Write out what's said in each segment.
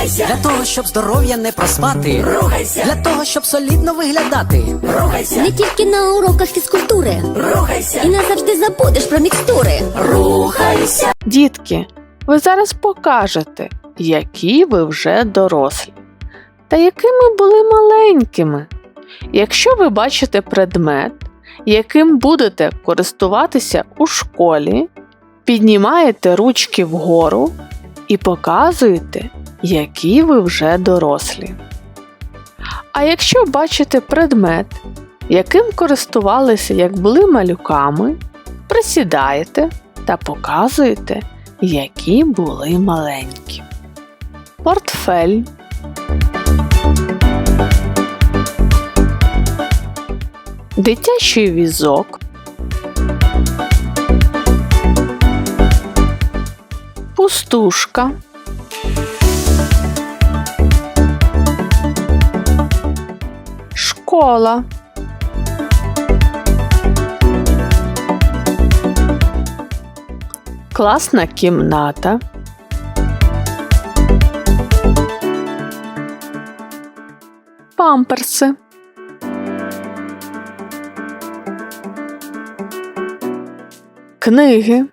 Рухайся, Для того, щоб здоров'я не проспати. рухайся, Для того, щоб солідно виглядати. рухайся, Не тільки на уроках фізкультури. рухайся, І назавжди забудеш про мікстури. рухайся. Дітки, ви зараз покажете, які ви вже дорослі, та якими були маленькими. Якщо ви бачите предмет, яким будете користуватися у школі, піднімаєте ручки вгору і показуєте, які ви вже дорослі. А якщо бачите предмет, яким користувалися як були малюками, присідаєте та показуєте, які були маленькі. Портфель. Дитячий візок. Пустушка. Школа. Класна кімната. Памперси. Книги.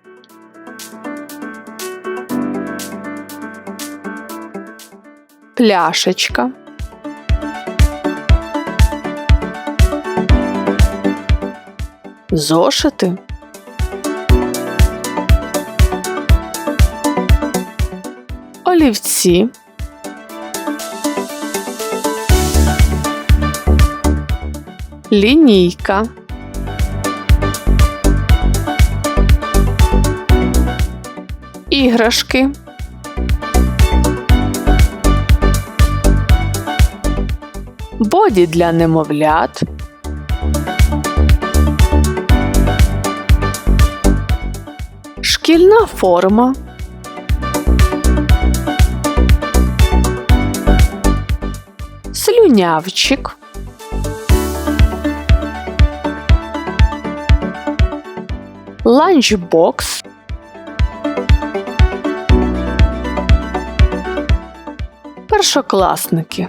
Пляшечка. Зошити. олівці, лінійка, іграшки, боді для немовлят, шкільна форма. слюнявчик, ланчбокс, першокласники.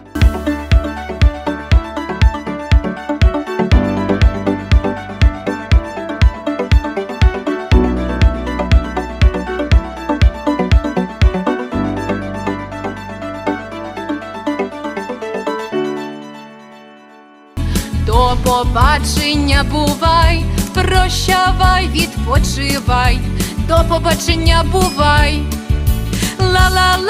До побачення бувай, прощавай, відпочивай, до побачення бувай. Ла-ла-ла.